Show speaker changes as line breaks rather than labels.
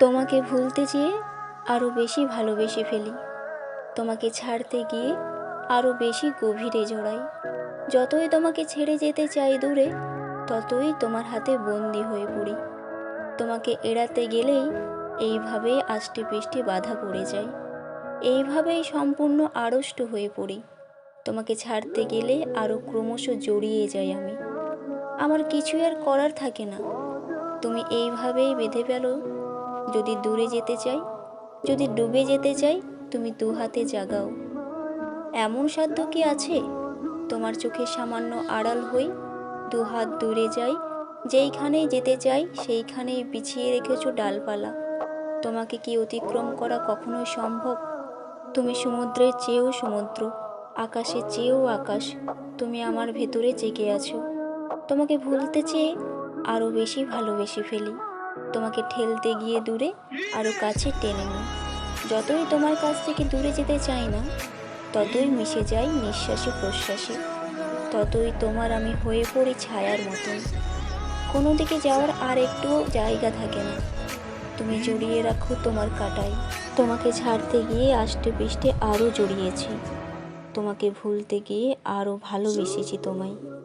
তোমাকে ভুলতে চেয়ে আরও বেশি ভালোবেসে ফেলি। তোমাকে ছাড়তে গিয়ে আরও বেশি গভীরে জড়াই। যতই তোমাকে ছেড়ে যেতে চাই দূরে, ততই তোমার হাতে বন্দি হয়ে পড়ি। তোমাকে এড়াতে গেলেই এইভাবেই আষ্টে পৃষ্ঠে বাধা পড়ে যায়। এইভাবেই সম্পূর্ণ আড়ষ্ট হয়ে পড়ি। তোমাকে ছাড়তে গেলে আরও ক্রমশ জড়িয়ে যাই আমি। আমার কিছুই আর করার থাকে না। তুমি এইভাবেই বেঁধে ফেলো যদি দূরে যেতে চাই, যদি ডুবে যেতে চাই, তুমি দু হাতে জাগাও। এমন সাধ্য কি আছে? তোমার চোখে সামান্য আড়াল হই দু হাত দূরে যাই, যেইখানেই যেতে চাই, সেইখানেই বিছিয়ে রেখেছো ডালপালা। তোমাকে কি অতিক্রম করা কখনোই সম্ভব? তুমি সমুদ্রের চেয়েও সমুদ্র, আকাশের চেয়েও আকাশ, তুমি আমার ভেতরে জেগে আছো। তোমাকে ভুলতে চেয়ে আরও বেশি ভালোবেসে ফেলি। তোমাকে ঠেলতে গিয়ে দূরে আরও কাছে টেনে নিই। যতই তোমার কাছ থেকে দূরে যেতে চাই না, ততই মিশে যাই নিঃশ্বাসে প্রশ্বাসে। ততই তোমার আমি হয়ে পড়ি ছায়ার মতন। কোনো দিকে যাওয়ার আর একটুও জায়গা থাকে না। তুমি জড়িয়ে রাখো তোমার কাটায়। তোমাকে ছাড়তে গিয়ে আষ্টে পৃষ্ঠে আরও জড়িয়েছি। তোমাকে ভুলতে গিয়ে আরও ভালোবেসেছি তোমায়।